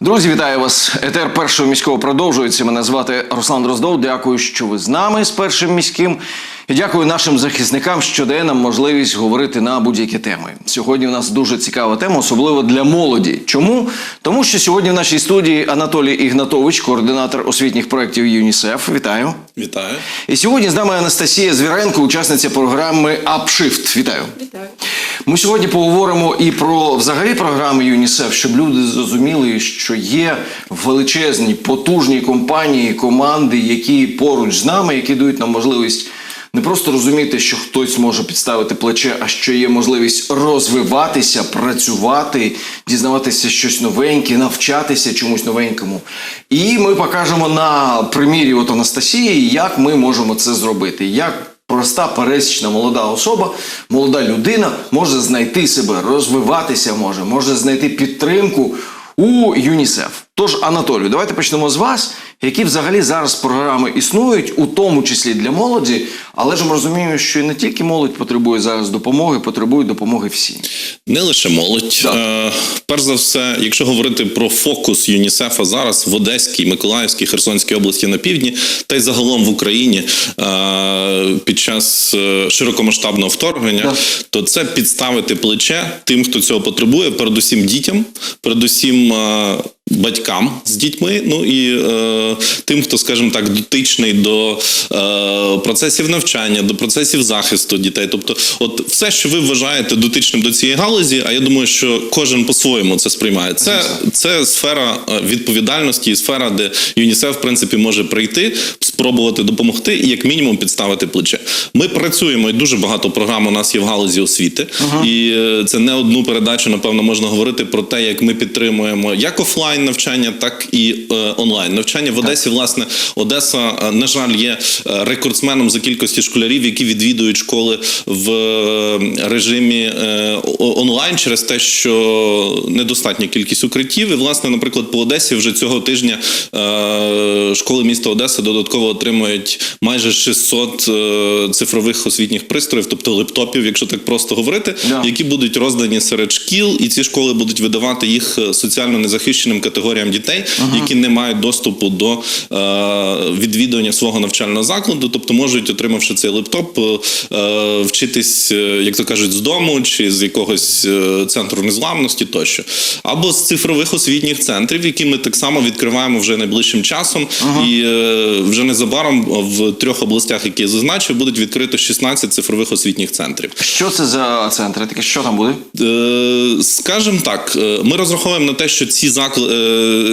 Друзі, вітаю вас. Етер першого міського продовжується. Мене звати Руслан Дроздов. Дякую, що ви з нами з першим міським. І дякую нашим захисникам, що дає нам можливість говорити на будь-які теми. Сьогодні у нас дуже цікава тема, особливо для молоді. Чому? Тому що сьогодні в нашій студії Анатолій Ігнатович, координатор освітніх проєктів ЮНІСЕФ. Вітаю. Вітаю. І сьогодні з нами Анастасія Звіренко, учасниця програми Upshift. Вітаю. Вітаю. Ми сьогодні поговоримо і про взагалі програми ЮНІСЕФ, щоб люди зрозуміли, що є величезні, потужні компанії, команди, які поруч з нами, які дають нам можливість не просто розуміти, що хтось може підставити плече, а що є можливість розвиватися, працювати, дізнаватися щось новеньке, навчатися чомусь новенькому. І ми покажемо на примірі от Анастасії, як ми можемо це зробити. Як проста пересічна молода особа, молода людина може знайти себе, розвиватися може, може знайти підтримку у ЮНІСЕФ. Тож, Анатолію, давайте почнемо з вас. Які взагалі зараз програми існують, у тому числі для молоді, але ж ми розуміємо, що і не тільки молодь потребує зараз допомоги, потребують допомоги всі. Не лише молодь. Е, перш за все, якщо говорити про фокус ЮНІСЕФа зараз в Одеській, Миколаївській, Херсонській області на півдні, та й загалом в Україні е, під час е, широкомасштабного вторгнення, Так. то це підставити плече тим, хто цього потребує, передусім дітям, передусім. е, Батькам з дітьми, ну і е, тим, хто, скажімо так, дотичний до е, процесів навчання, до процесів захисту дітей. Тобто, от все, що ви вважаєте дотичним до цієї галузі, а я думаю, що кожен по-своєму це сприймає. Це, це сфера е, відповідальності і сфера, де ЮНІСЕФ, в принципі, може прийти, спробувати допомогти і як мінімум підставити плече. Ми працюємо і дуже багато програм у нас є в галузі освіти, і е, це не одну передачу, напевно, можна говорити про те, як ми підтримуємо як офлайн навчання, так і е, онлайн навчання. В Одесі, власне, Одеса, е, на жаль, є е, рекордсменом за кількості школярів, які відвідують школи в режимі онлайн через те, що недостатня кількість укриттів. І, власне, наприклад, по Одесі вже цього тижня школи міста Одеси додатково отримують майже 600 е, цифрових освітніх пристроїв, тобто лептопів, якщо так просто говорити, Да. які будуть роздані серед шкіл, і ці школи будуть видавати їх соціально незахищеним категоріям дітей, які не мають доступу до е, відвідування свого навчального закладу, тобто можуть, отримавши цей лептоп, е, е, вчитись, е, як то кажуть, з дому чи з якогось е, центру незламності тощо, або з цифрових освітніх центрів, які ми так само відкриваємо вже найближчим часом, і е, вже незабаром в трьох областях, які я зазначив, будуть відкрито 16 цифрових освітніх центрів. Що це за центри? Таке що там буде? Е, Скажем так, ми розраховуємо на те, що ці заклади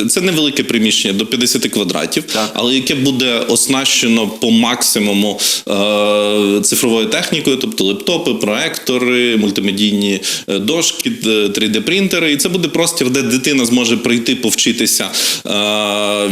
це невелике приміщення до 50 квадратів, Так. але яке буде оснащено по максимуму е, цифровою технікою, тобто лептопи, проектори, мультимедійні е, дошки, 3D-принтери. І це буде простір, де дитина зможе прийти повчитися, е,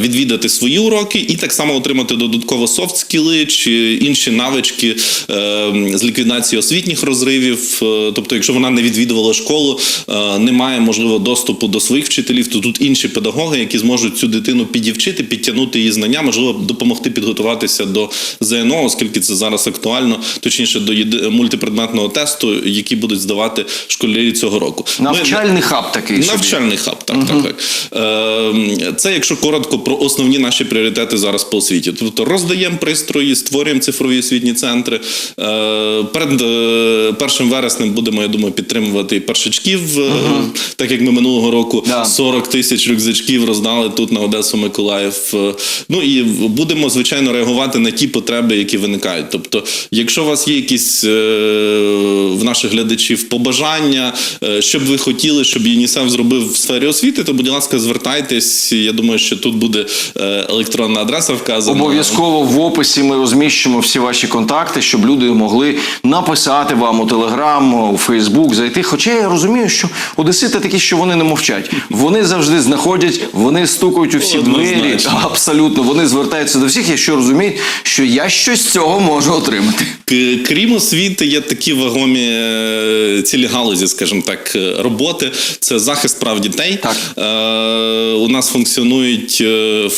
відвідати свої уроки і так само отримати додатково софт-скіли чи інші навички е, з ліквідації освітніх розривів. Е, Тобто, якщо вона не відвідувала школу, е, не має можливо доступу до своїх вчителів, то тут інші педагоги, які зможуть цю дитину підівчити, підтягнути її знання, можливо, допомогти підготуватися до ЗНО, оскільки це зараз актуально, точніше до єди- мультипредметного тесту, який будуть здавати школярі цього року. Ми- Навчальний хаб такий. собі. Навчальний хаб, так, так, так. Е, Це якщо коротко про основні наші пріоритети зараз по освіті. Тобто роздаємо пристрої, створюємо цифрові освітні центри. Е, Перед е, першим вереснем будемо, я думаю, підтримувати першачків, е, так як ми минулого року Да. 40 тисяч рюкзачків роздали тут на Одесу Миколаїв. Е, Ну і будемо, звичайно, реагувати на ті потреби, які виникають. Тобто, якщо у вас є якісь е, в наших глядачів побажання, е, що б ви хотіли, щоб ЮНІСЕФ зробив в сфері освіти, то, будь ласка, звертайтесь. Я думаю, що тут буде електронна адреса вказана. Обов'язково в описі ми розміщимо всі ваші контакти, щоб люди могли написати вам у Телеграм, у Фейсбук, зайти. Хоча я розумію, що одесити такі, що вони не мовчать. Вони завжди знаходять, вони стукають у всі двері. Абсолютно, вони звертаються до всіх, якщо розуміють, що я щось з цього можу отримати. Крім освіти, є такі вагомі е, цілі галузі, скажімо так, е, роботи. Це захист прав дітей. Так. Е, у нас функціонують е,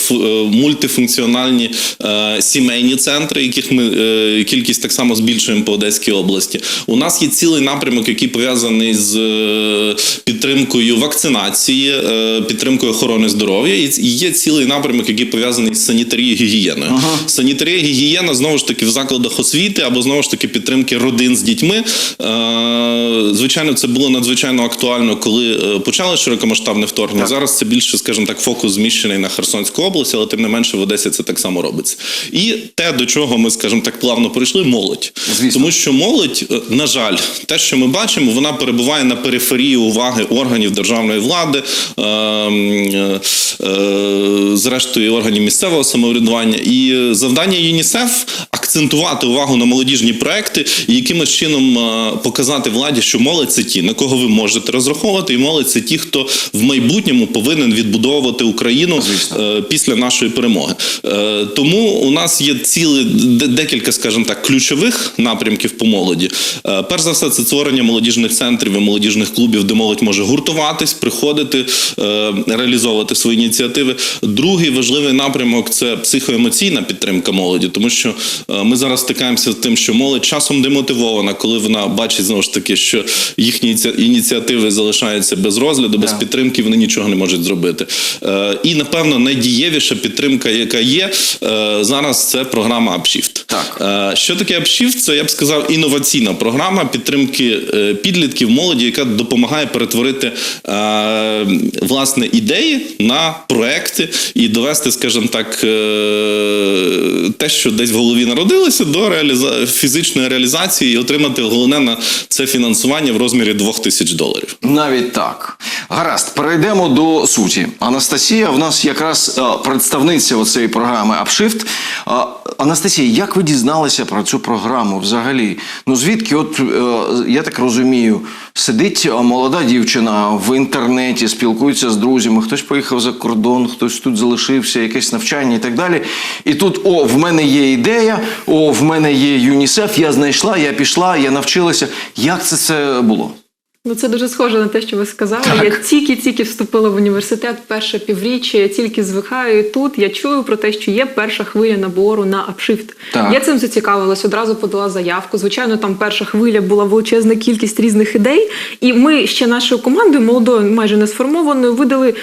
мультифункціональні е, сімейні центри, яких ми е, кількість так само збільшуємо по Одеській області. У нас є цілий напрямок, який пов'язаний з підтримкою вакцинації, е, підтримкою охорони здоров'я. І є цілий напрямок, який пов'язаний з санітарією гігієною. Санітарія гігієна знову ж таки в закладах освіти або знову ж таки підтримки родин з дітьми. Е, Звичайно, це було надзвичайно актуально, коли е, почали широкомасштабне вторгнення. Зараз це більше, скажімо так, фокус зміщений на Херсонську область, але тим не менше в Одесі це так само робиться. І те, до чого ми, скажімо так, плавно прийшли, молодь. Звісно. Тому що молодь, е, на жаль, те, що ми бачимо, вона перебуває на периферії уваги органів державної влади, зрештою органів місцевого самоврядування. І завдання ЮНІСЕФ акцентувати увагу на молодіжні проекти і якимось чином е, показати владі, що молодь це ті, на кого ви можете розраховувати, і молодь це ті, хто в майбутньому повинен відбудовувати Україну Звісно. е, після нашої перемоги. Е, Тому у нас є ціле декілька, скажімо так, ключових напрямків по молоді. Е, Перш за все, це створення молодіжних центрів і молодіжних клубів, де молодь може гуртуватись, приходити, е, реалізовувати свої ініціативи. Другий важливий напрямок це психоемоційна підтримка молоді, тому що е, ми зараз стикаємося з тим, що молодь часом демотивована, коли вона бачить знову ж таки, що їхні ініціативи залишаються без розгляду, без Да. підтримки, вони нічого не можуть зробити. Е, І напевно найдієвіша підтримка, яка є е, зараз, це програма Upshift. Так. Що таке Upshift? Це я б сказав інноваційна програма підтримки підлітків, молоді, яка допомагає перетворити власне ідеї на проекти і довести, скажімо так, е, те, що десь в голові народилося, до реаліза... фізичної реалізації і отримати головне на це фінансування в розмірі 2000 тисяч доларів. Навіть так. Гаразд, перейдемо до суті. Анастасія в нас якраз е, представниця оцеї програми Upshift. Е, Анастасія, як ви дізналися про цю програму взагалі? Ну звідки, от я так розумію, сидить молода дівчина в інтернеті, спілкується з друзями, хтось поїхав за кордон, хтось тут залишився, якесь навчання і так далі. І тут, о, в мене є ідея, о, в мене є ЮНІСЕФ, я знайшла, я пішла, я навчилася. Як це це було? Ну, це дуже схоже на те, що ви сказали. Так. Я тільки-тільки вступила в університет перше півріччя, я тільки звикаю і тут. Я чую про те, що є перша хвиля набору на апшифт. Я цим зацікавилась, одразу подала заявку. Звичайно, там перша хвиля була величезна кількість різних ідей. І ми ще нашою командою, молодою, майже не сформованою, видали.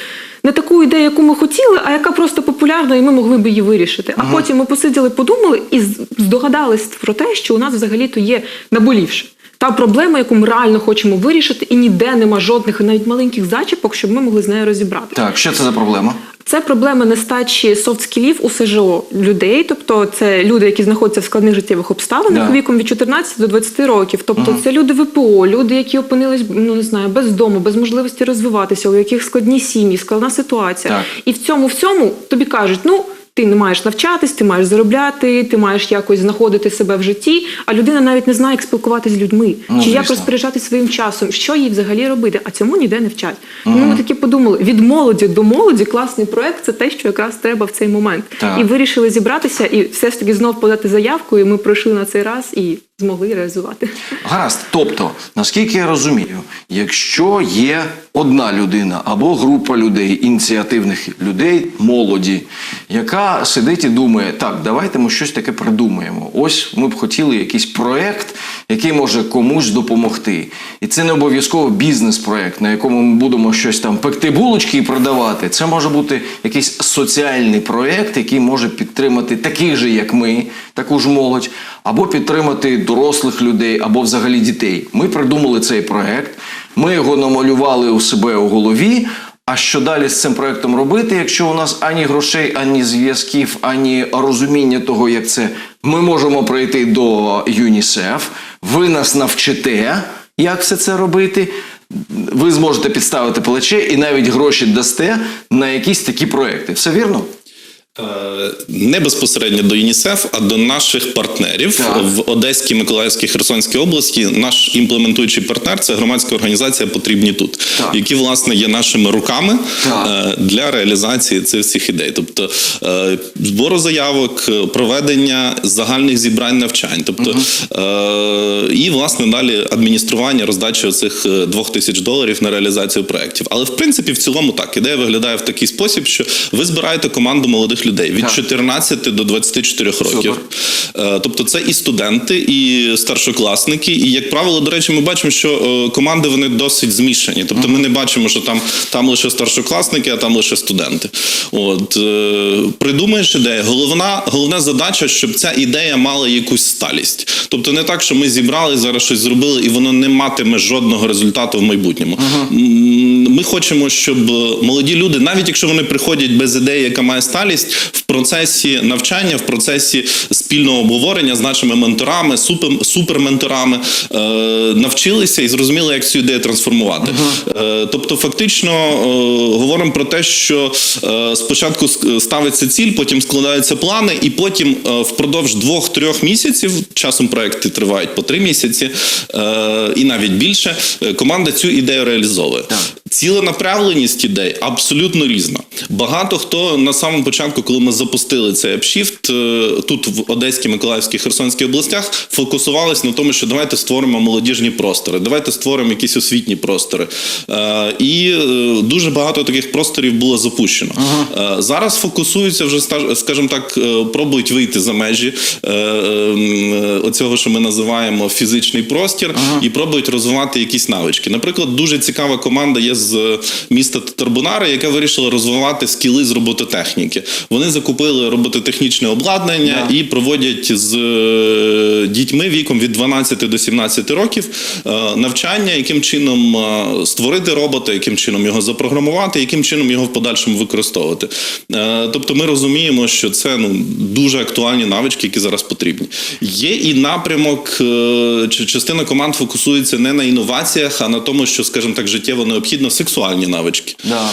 Не таку ідею, яку ми хотіли, а яка просто популярна, і ми могли б її вирішити. А потім ми посиділи, подумали і здогадались про те, що у нас взагалі-то є наболівше. Та проблема, яку ми реально хочемо вирішити, і ніде нема жодних навіть маленьких зачіпок, щоб ми могли з нею розібрати. Так, що це за проблема? Це проблема нестачі софт-скілів у СЖО людей, тобто це люди, які знаходяться в складних життєвих обставинах Да. віком від 14 до 20 років. Тобто це люди ВПО, люди, які опинились ну не знаю, без дому, без можливості розвиватися, у яких складні сім'ї, складна ситуація. Так. І в цьому всьому тобі кажуть, ну. Ти не маєш навчатись, ти маєш заробляти, ти маєш якось знаходити себе в житті, а людина навіть не знає, як спілкуватися з людьми, Ну, чи як звісно. розпоряджатися своїм часом, що їй взагалі робити, а цьому ніде не вчать. Тому ми такі подумали: від молоді до молоді класний проект це те, що якраз треба в цей момент. Так. І вирішили зібратися і все ж таки знов подати заявку. І ми пройшли на цей раз і змогли реалізувати. Гаразд. Тобто, наскільки я розумію, якщо є одна людина або група людей, ініціативних людей, молоді, яка сидить і думає, так, давайте ми щось таке придумаємо. Ось ми б хотіли якийсь проект, який може комусь допомогти. І це не обов'язково бізнес-проект, на якому ми будемо щось там пекти булочки і продавати. Це може бути якийсь соціальний проект, який може підтримати таких же, як ми, таку ж молодь, або підтримати дорослих людей, або взагалі дітей. Ми придумали цей проект, ми його намалювали у себе у голові. А що далі з цим проектом робити, якщо у нас ані грошей, ані зв'язків, ані розуміння того, як це ми можемо прийти до ЮНІСЕФ, ви нас навчите, як все це робити. Ви зможете підставити плече і навіть гроші дасте на якісь такі проекти. Все вірно? Е, Не безпосередньо до ЮНІСЕФ, а до наших партнерів Так. в Одеській, Миколаївській, Херсонській області. Наш імплементуючий партнер це громадська організація Потрібні тут, Так. які власне є нашими руками Так. е, для реалізації цих всіх ідей. Тобто е, збору заявок, проведення загальних зібрань навчань, тобто е, і власне далі адміністрування роздачі оцих е, двох тисяч доларів на реалізацію проєктів. Але в принципі, в цілому так ідея виглядає в такий спосіб, що ви збираєте команду молодих молодих людей від Так. 14 до 24 років. Супер. Е, Тобто це і студенти, і старшокласники. І як правило, до речі, ми бачимо, що е, команди вони досить змішані. Тобто ми не бачимо, що там, там лише старшокласники, а там лише студенти. От е, придумаєш ідею. Головна, головна задача, щоб ця ідея мала якусь сталість. Тобто не так, що ми зібрали зараз щось зробили, і воно не матиме жодного результату в майбутньому. Ми хочемо, щоб молоді люди, навіть якщо вони приходять без ідеї, яка має сталість, в процесі навчання, в процесі спільного обговорення з нашими менторами, супер, суперменторами, е, навчилися і зрозуміли, як цю ідею трансформувати. Е, тобто, фактично е, говоримо про те, що е, спочатку ставиться ціль, потім складаються плани, і потім е, впродовж двох-трьох місяців, часом проекти тривають по три місяці, е, і навіть більше, команда цю ідею реалізовує. Ціленаправленість ідей абсолютно різна. Багато хто на самому початку, коли ми запустили цей апшіфт, е, тут в Одеській, Миколаївській, Херсонській областях, фокусувалися на тому, що давайте створимо молодіжні простори, давайте створимо якісь освітні простори. Е, І е, дуже багато таких просторів було запущено. Е, Зараз фокусуються вже, скажімо так, пробують вийти за межі оцього, що ми називаємо фізичний простір, і пробують розвивати якісь навички. Наприклад, дуже цікава команда є з міста Татарбунари, яка вирішила розвивати скіли з робототехніки. Вони закупили робототехнічне обладнання і проводять з е, дітьми віком від 12 до 17 років е, навчання, яким чином е, створити робота, яким чином його запрограмувати, яким чином його в подальшому використовувати. Тобто ми розуміємо, що це ну дуже актуальні навички, які зараз потрібні. Є і напрямок, частина команд фокусується не на інноваціях, а на тому, що, скажімо так, життєво необхідно сексуальні навички. Да.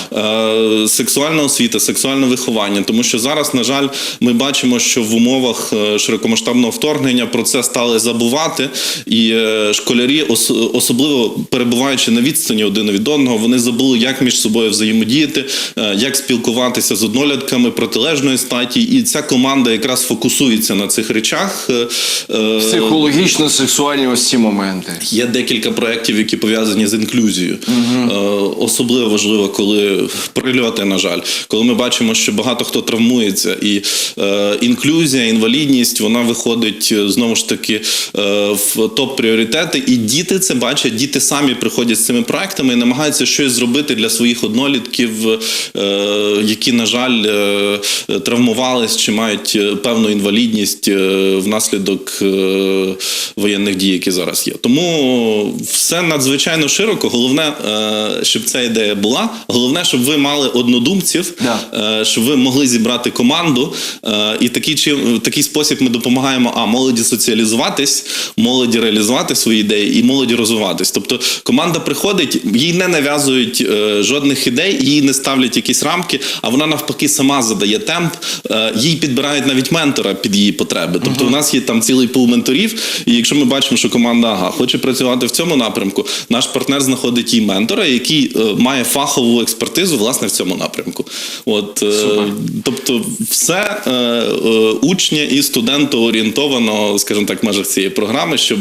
Е, Сексуальна освіта, сексуальне виховання, тому що зараз, на жаль, ми бачимо, що в умовах е, широкомасштабного вторгнення про це стали забувати, і е, школярі, особливо перебуваючи на відстані один від одного, вони забули, як між собою взаємодіяти, як спілкуватися з однолітками протилежної статі. І ця команда якраз фокусується на цих речах. Психологічно сексуальні ось ці моменти. Є декілька проєктів, які пов'язані з інклюзією. Е, Особливо важливо, коли прильоти, на жаль, коли ми бачимо, що багато хто травмується, і е, інклюзія, інвалідність, вона виходить е, знову ж таки е, в топ пріоритети. І діти це бачать, діти самі приходять з цими проектами і намагаються щось зробити для своїх однолітків, е, які, на жаль, е, травмувались чи мають е, певну інвалідність е, внаслідок е, воєнних дій, які зараз є. Тому все надзвичайно широко. Головне, е, щоб ця ідея була. Головне, щоб ви мали однодумців, Да. е, щоб ви могли зібрати команду. е, І такий чи в такий спосіб ми допомагаємо а молоді соціалізуватись, молоді реалізувати свої ідеї і молоді розвиватись. Тобто команда приходить, їй не нав'язують е, жодних ідей, їй не ставлять якісь рамки, а вона навпаки сама задає темп. Їй підбирають навіть ментора під її потреби. Тобто, у нас є там цілий пул менторів. І якщо ми бачимо, що команда ага хоче працювати в цьому напрямку, наш партнер знаходить їй ментора, який е, має фахову експертизу власне в цьому напрямку. От е, тобто, все е, е, учня і студенту орієнтовано, скажімо так, в межах цієї програми, щоб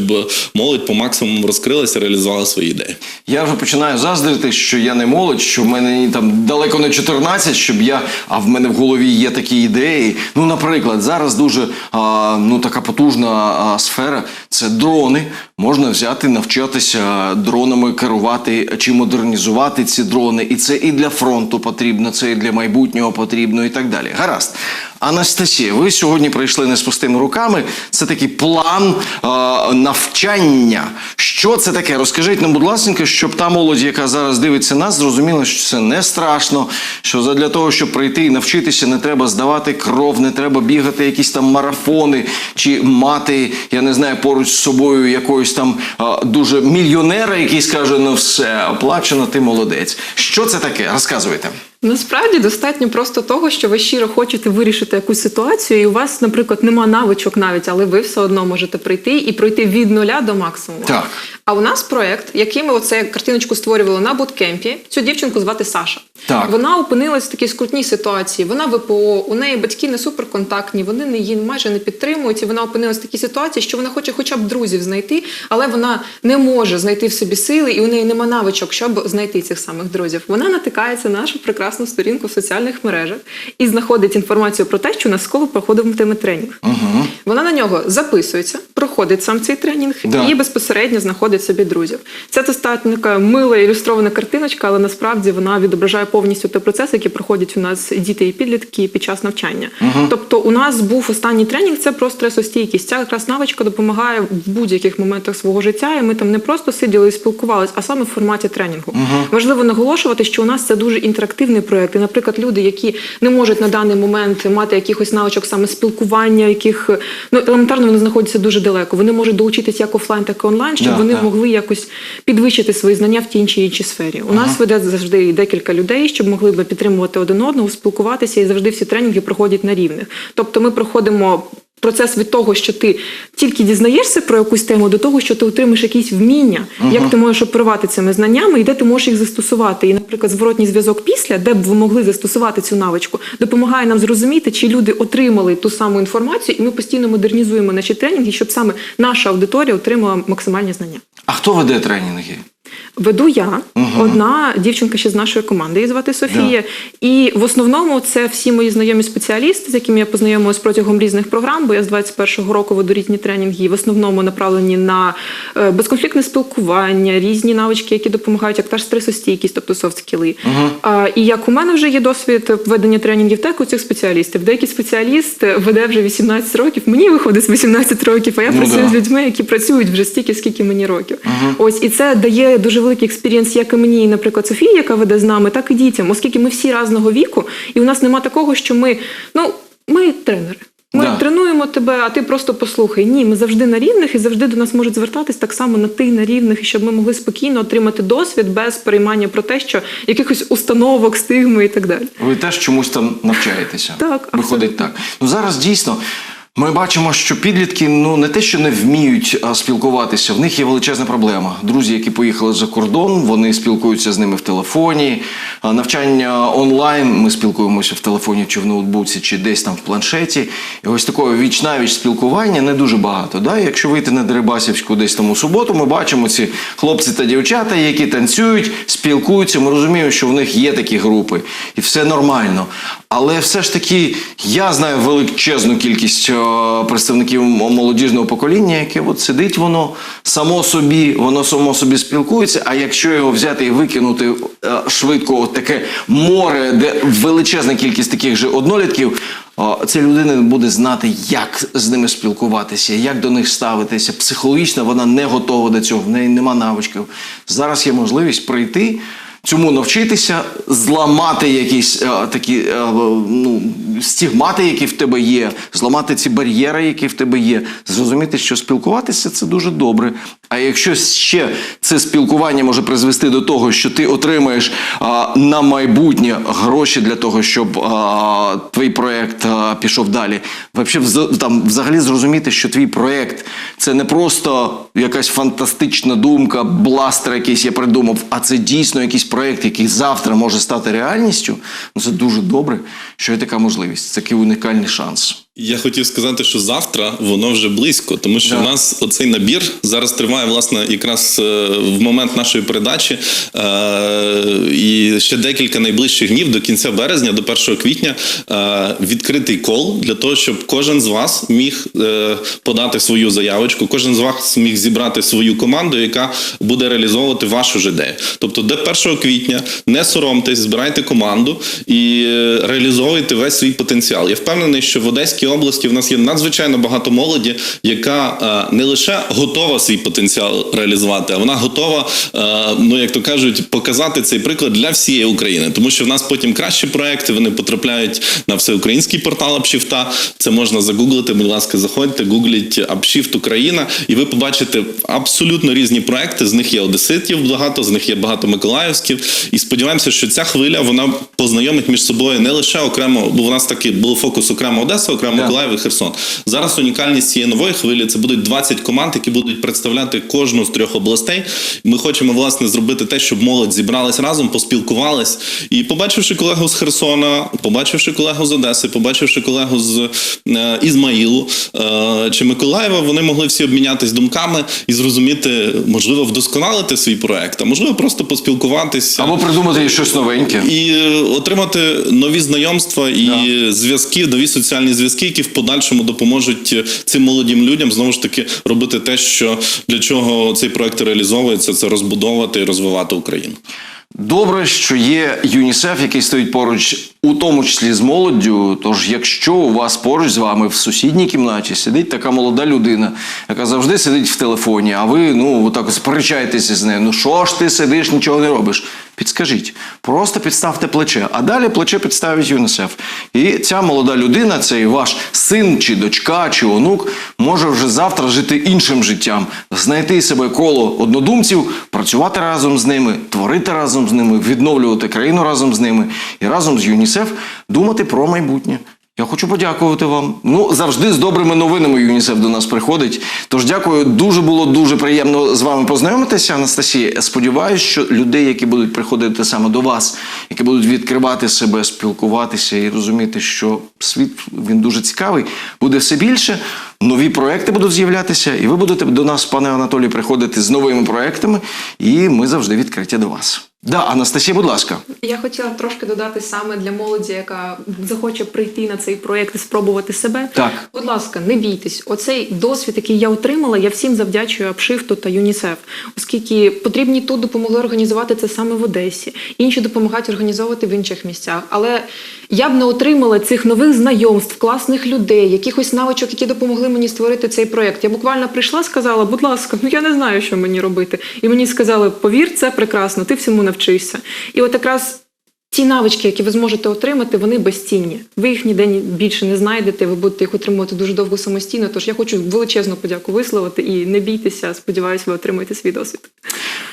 молодь по максимуму розкрилася, реалізувала свої ідеї. Я вже починаю заздрити, що я не молодь, що в мене там далеко не 14, щоб я, а в мене в голові є такі ідеї. Ну, наприклад, зараз дуже а, ну, така потужна а, сфера це дрони. Можна взяти, навчатися дронами керувати чи модернізувати ці дрони. І це і для фронту потрібно, це і для майбутнього потрібно, і так далі. Гаразд. Анастасія, ви сьогодні прийшли не з пустими руками. Це такий план е, навчання. Що це таке? Розкажіть нам, будь ласка, щоб та молодь, яка зараз дивиться нас, зрозуміла, що це не страшно. Що задля того, щоб прийти і навчитися, не треба здавати кров, не треба бігати якісь там марафони, чи мати, я не знаю, поруч з собою якогось там е, дуже мільйонера, який скаже: ну все, оплачено, ти молодець. Що це таке? Розказуйте. Насправді достатньо просто того, що ви щиро хочете вирішити якусь ситуацію, і у вас, наприклад, нема навичок навіть, але ви все одно можете прийти і пройти від нуля до максимуму. Так. А у нас проект, який ми оце картиночку створювали на буткемпі. Цю дівчинку звати Саша. Так. Вона опинилась в такій скрутній ситуації. Вона ВПО, у неї батьки не суперконтактні, вони не її майже не підтримують. І вона опинилась в такій ситуації, що вона хоче хоча б друзів знайти, але вона не може знайти в собі сили, і у неї нема навичок, щоб знайти цих самих друзів. Вона натикається на нашу прекрасну сторінку в соціальних мережах і знаходить інформацію про те, що у нас школу проходитиме тренінг. Угу. Вона на нього записується, проходить сам цей тренінг Да. і безпосередньо знаходить собі друзів. Це достатньо така мила ілюстрована картиночка, але насправді вона відображає повністю той процес, який проходять у нас діти і підлітки під час навчання. Тобто, у нас був останній тренінг, це про стресостійкість. Ця якраз навичка допомагає в будь-яких моментах свого життя. І ми там не просто сиділи і спілкувалися, а саме в форматі тренінгу. Важливо наголошувати, що у нас це дуже інтерактивний проект. І, наприклад, люди, які не можуть на даний момент мати якихось навичок саме спілкування, яких ну елементарно вони знаходяться дуже далеко. Вони можуть долучитись як офлайн, так і онлайн, щоб Да, вони да. Могли якось підвищити свої знання в тій чи іншій сфері. У нас веде завжди декілька людей, щоб могли би підтримувати один одного, спілкуватися, і завжди всі тренінги проходять на рівних. Тобто, ми проходимо. Процес від того, що ти тільки дізнаєшся про якусь тему, до того, що ти отримаєш якісь вміння, як ти можеш оперувати цими знаннями і де ти можеш їх застосувати. І, наприклад, зворотній зв'язок після, де б ви могли застосувати цю навичку, допомагає нам зрозуміти, чи люди отримали ту саму інформацію, і ми постійно модернізуємо наші тренінги, щоб саме наша аудиторія отримала максимальні знання. А хто веде тренінги? Веду я, одна дівчинка ще з нашої команди, її звати Софія. І в основному це всі мої знайомі спеціалісти, з якими я познайомилась протягом різних програм, бо я з 21-го року веду різні тренінги, в основному направлені на е, безконфліктне спілкування, різні навички, які допомагають, як та ж стресостійкість, тобто софт-скіли. А, І як у мене вже є досвід ведення тренінгів, так у цих спеціалістів. Деякий спеціаліст веде вже 18 років, мені виходить з 18 років, а я Ну працюю да. з людьми, які працюють вже стільки, скільки мені років. Ось і це дає дуже великий експірієнс, як і мені, і, наприклад, Софії, яка веде з нами, так і дітям, оскільки ми всі разного віку, і у нас нема такого, що ми, ну, ми тренери. Ми Да. тренуємо тебе, а ти просто послухай. Ні, ми завжди на рівних і завжди до нас можуть звертатись так само на ти на рівних, і щоб ми могли спокійно отримати досвід без переймання про те, що якихось установок, стигми і так далі. Ви теж чомусь там навчаєтеся. Так, Виходить абсолютно. так. Ну зараз дійсно. Ми бачимо, що підлітки ну не те, що не вміють а, спілкуватися, в них є величезна проблема. Друзі, які поїхали за кордон, вони спілкуються з ними в телефоні. А, Навчання онлайн. Ми спілкуємося в телефоні чи в ноутбуці, чи десь там в планшеті. І ось такого віч навіч спілкування не дуже багато. Да? Якщо вийти на Дерибасівську десь там у суботу, ми бачимо ці хлопці та дівчата, які танцюють, спілкуються. Ми розуміємо, що в них є такі групи, і все нормально. Але все ж таки я знаю величезну кількість е, представників молодіжного покоління, яке от сидить воно само собі, воно само собі спілкується. А якщо його взяти і викинути е, швидко, от таке море, де величезна кількість таких же однолітків. Ця людина буде знати, як з ними спілкуватися, як до них ставитися. Психологічно вона не готова до цього, в неї нема навичків. Зараз є можливість прийти цьому навчитися, зламати якісь е, такі е, ну, стігмати, які в тебе є, зламати ці бар'єри, які в тебе є, зрозуміти, що спілкуватися це дуже добре. А якщо ще це спілкування може призвести до того, що ти отримаєш а, на майбутнє гроші для того, щоб а, твій проект а, пішов далі, вообще вз- там взагалі зрозуміти, що твій проект це не просто якась фантастична думка, бластер якийсь я придумав, а це дійсно якийсь проект, який завтра може стати реальністю. Ну це дуже добре, що є така можливість. Це такий унікальний шанс. Я хотів сказати, що завтра воно вже близько, тому що Да. у нас оцей набір зараз триває власне якраз е, в момент нашої передачі. Е, І ще декілька найближчих днів до кінця березня, до 1 квітня, е, відкритий кол для того, щоб кожен з вас міг подати свою заявочку, кожен з вас міг зібрати свою команду, яка буде реалізовувати вашу ж ідею. Тобто, до 1 квітня не соромтесь, збирайте команду і реалізовуйте весь свій потенціал. Я впевнений, що в Одеській області в нас є надзвичайно багато молоді, яка е, не лише готова свій потенціал реалізувати, а вона готова, е, ну як то кажуть, показати цей приклад для всієї України, тому що в нас потім кращі проекти вони потрапляють на всеукраїнський портал Апшіфта. Це можна загуглити. Будь ласка, заходьте, гугліть Апшіфт Україна, і ви побачите абсолютно різні проекти. З них є одеситів багато, з них є багато миколаївських. І сподіваємося, що ця хвиля вона познайомить між собою не лише окремо, бо в нас таки був фокус окремо Одеса, окремо Миколаїв і Херсон. Зараз унікальність цієї нової хвилі це будуть 20 команд, які будуть представляти кожну з трьох областей. Ми хочемо власне зробити те, щоб молодь зібралась разом, поспілкувалась і, побачивши колегу з Херсона, побачивши колегу з Одеси, побачивши колегу з е, Ізмаїлу е, чи Миколаєва, вони могли всі обмінятись думками і зрозуміти, можливо, вдосконалити свій проект, а можливо, просто поспілкуватися. Або придумати щось новеньке. І е, отримати нові знайомства і зв'язки, нові соціальні зв'язки, які в подальшому допоможуть е, цим молодим людям знову ж таки робити те, що для чого цей проект реалізовується, це розбудовувати і розвивати Україну. Добре, що є ЮНІСЕФ, який стоїть поруч, у тому числі з молоддю. Тож, якщо у вас поруч з вами в сусідній кімнаті сидить така молода людина, яка завжди сидить в телефоні, а ви ну отак от сперечаєтеся з нею. Ну що ж ти сидиш, нічого не робиш? Підскажіть, просто підставте плече, а далі плече підставить ЮНІСЕФ. І ця молода людина, цей ваш син чи дочка, чи онук, може вже завтра жити іншим життям, знайти себе коло однодумців, працювати разом з ними, творити разом з ними, відновлювати країну разом з ними і разом з ЮНІСЕФ думати про майбутнє. Я хочу подякувати вам. Ну, завжди з добрими новинами ЮНІСЕФ до нас приходить. Тож дякую, дуже було дуже приємно з вами познайомитися, Анастасія. Сподіваюсь, що людей, які будуть приходити саме до вас, які будуть відкривати себе, спілкуватися і розуміти, що світ він дуже цікавий, буде все більше. Нові проекти будуть з'являтися, і ви будете до нас, пане Анатолій, приходити з новими проектами, і ми завжди відкриті до вас. Да, Анастасія, будь ласка. Я хотіла трошки додати саме для молоді, яка захоче прийти на цей проєкт і спробувати себе. Так. Будь ласка, не бійтесь. Оцей досвід, який я отримала, я всім завдячую Апшифту та ЮНІСЕФ, оскільки потрібні тут допомогли організувати це саме в Одесі. Інші допомагають організовувати в інших місцях. Але я б не отримала цих нових знайомств, класних людей, якихось навичок, які допомогли мені створити цей проєкт. Я буквально прийшла, сказала, будь ласка, ну я не знаю, що мені робити. І мені сказали, повір, це прекрасно, ти всьому навчишся. І от якраз Ті навички, які ви зможете отримати, вони безцінні. Ви їх ніде більше не знайдете, ви будете їх отримувати дуже довго самостійно. Тож я хочу величезну подяку висловити і не бійтеся. Сподіваюся, ви отримаєте свій досвід.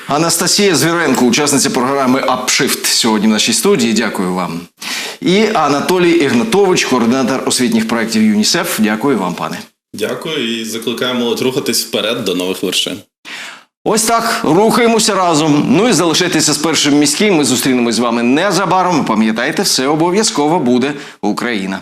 Анастасія Звіренко, учасниця програми Upshift сьогодні в нашій студії. Дякую вам. І Анатолій Ігнатович, координатор освітніх проєктів ЮНІСЕФ. Дякую вам, пане. Дякую і закликаю молодь рухатись вперед до нових вершин. Ось так рухаємося разом. Ну і залишайтеся з першим міським. Ми зустрінемось з вами незабаром. Пам'ятайте, все обов'язково буде Україна.